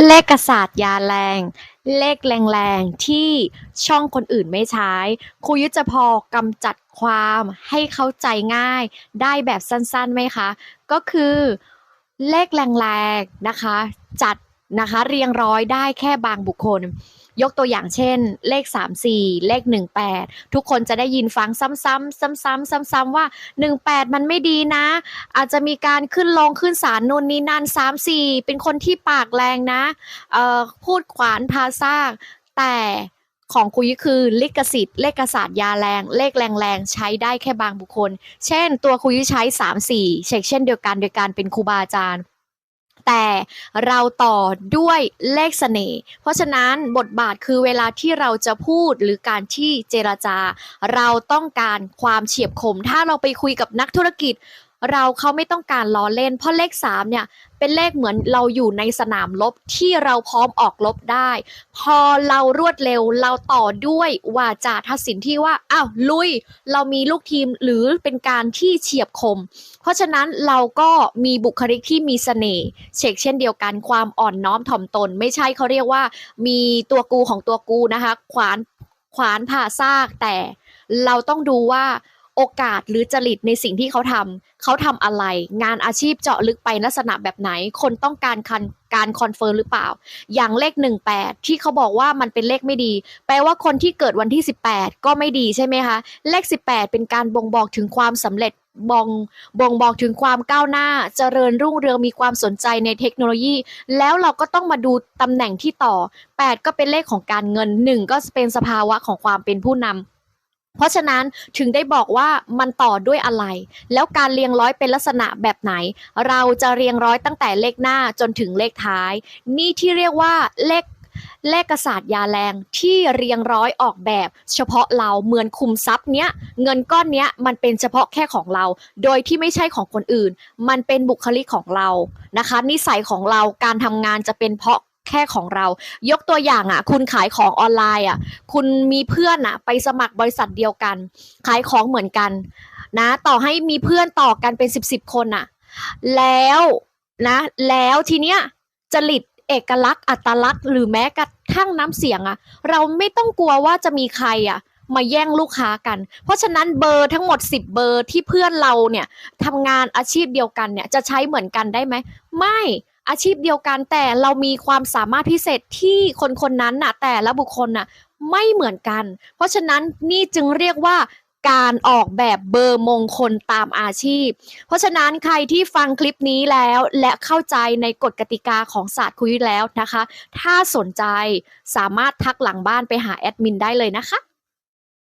เลขศาสตร์ยาแรง เลขแรงๆ ที่ช่องคนอื่นไม่ใช้ ครูยุทธพอกำจัดความให้เข้าใจง่าย ได้แบบสั้นๆไหมคะ ก็คือเลขแรงๆ นะคะ จัด นะคะ เรียงร้อยได้แค่บางบุคคล ยกตัวอย่างเช่น เลข 3 4 เลข 18 ทุกคนจะได้ยินฟังซ้ำๆซ้ำๆซ้ำๆว่า 18 มันไม่ดีนะ อาจจะมีการขึ้นลงขึ้นศาลนู่นนี่นั่น3 4 เป็นคนที่ปากแรงนะเอ่อพูดขวานพาซากแต่ของคุยคือลิขสิทธิ์เลขศาสตร์ยาแรง เลขแรงๆใช้ได้แค่บางบุคคล เช่น ตัวคุยใช้ 3 4 เช็คเช่นเดียวกันโดยการเป็นครูบาอาจารย์ แต่เราต่อด้วยเลขเสน่ห์ เพราะฉะนั้นบทบาทคือเวลาที่เราจะพูดหรือการที่เจรจา เราต้องการความเฉียบคม ถ้าเราไปคุยกับนักธุรกิจ เราเขาไม่ต้องการล้อเล่น เพราะเลข 3 เนี่ย เป็นเลขเหมือนเราอยู่ในสนามรบที่เราพร้อมออกรบได้ พอเรารวดเร็วเราต่อด้วยวาจาทัศินที่ว่าอ้าวลุย เรามีลูกทีมหรือเป็นการที่เฉียบคม เพราะฉะนั้นเราก็มีบุคลิกที่มีเสน่ห์เช็คเช่นเดียวกันความอ่อนน้อมถ่อมตน ไม่ใช่เขาเรียกว่า มีตัวกูของตัวกูนะคะขวานขวานผ่าซากแต่เราต้องดูว่า โอกาสหรือจริตในสิ่งที่เขาทำเขาทำอะไร งานอาชีพเจาะลึกไปลักษณะแบบไหน คนต้องการคันการคอนเฟิร์มหรือเปล่า อย่างเลข 18 ที่เขาบอกว่ามันเป็นเลขไม่ดี แปลว่าคนที่เกิดวันที่ 18 ก็ไม่ดีใช่ไหมคะ เลข 18 เป็นการบ่งบอกถึงความสำเร็จบองบ่งบอกถึงความก้าวหน้า เจริญรุ่งเรืองมีความสนใจในเทคโนโลยี แล้วเราก็ต้องมาดูตำแหน่งที่ต่อ 8 ก็เป็นเลขของการเงิน 1 ก็เป็นสภาวะของความเป็นผู้นำ เพราะฉะนั้นถึงได้บอกว่ามันต่อด้วยอะไร แล้วการเรียงร้อยเป็นลักษณะแบบไหน เราจะเรียงร้อยตั้งแต่เลขหน้าจนถึงเลขท้าย นี่ที่เรียกว่าเลขเลขศาสตร์ยาแรงที่เรียงร้อยออกแบบ เฉพาะเราเหมือนคุมทรัพย์เนี้ยเงินก้อนเนี้ยมันเป็นเฉพาะแค่ของเรา โดยที่ไม่ใช่ของคนอื่น มันเป็นบุคลิกของเรานะคะ นิสัยของเราการทำงานจะเป็นเพราะ แค่ของเรา ยกตัวอย่างอะ คุณขายของออนไลน์อะ คุณมีเพื่อนอะ ไปสมัครบริษัทเดียวกัน ขายของเหมือนกัน นะ ต่อให้มีเพื่อนต่อกันเป็นสิบสิบคนอะ แล้วนะ แล้วทีเนี้ยจริตเอกลักษณ์อัตลักษณ์หรือแม้กระทั่งน้ำเสียงอะ เราไม่ต้องกลัวว่าจะมีใครอะมาแย่งลูกค้ากัน เพราะฉะนั้นเบอร์ทั้งหมด 10 เบอร์ที่เพื่อนเราเนี่ยทำงานอาชีพเดียวกันเนี่ยจะใช้เหมือนกันได้ไหม ไม่ อาชีพเดียวกันแต่เรามีความสามารถพิเศษที่คนคนนั้นน่ะ แต่ละบุคคลน่ะไม่เหมือนกัน เพราะฉะนั้นนี่จึงเรียกว่าการออกแบบเบอร์มงคลตามอาชีพ เพราะฉะนั้นใครที่ฟังคลิปนี้แล้วและเข้าใจในกฎกติกาของศาสตร์คุยแล้วนะคะ ถ้าสนใจสามารถทักหลังบ้านไปหาแอดมินได้เลยนะคะ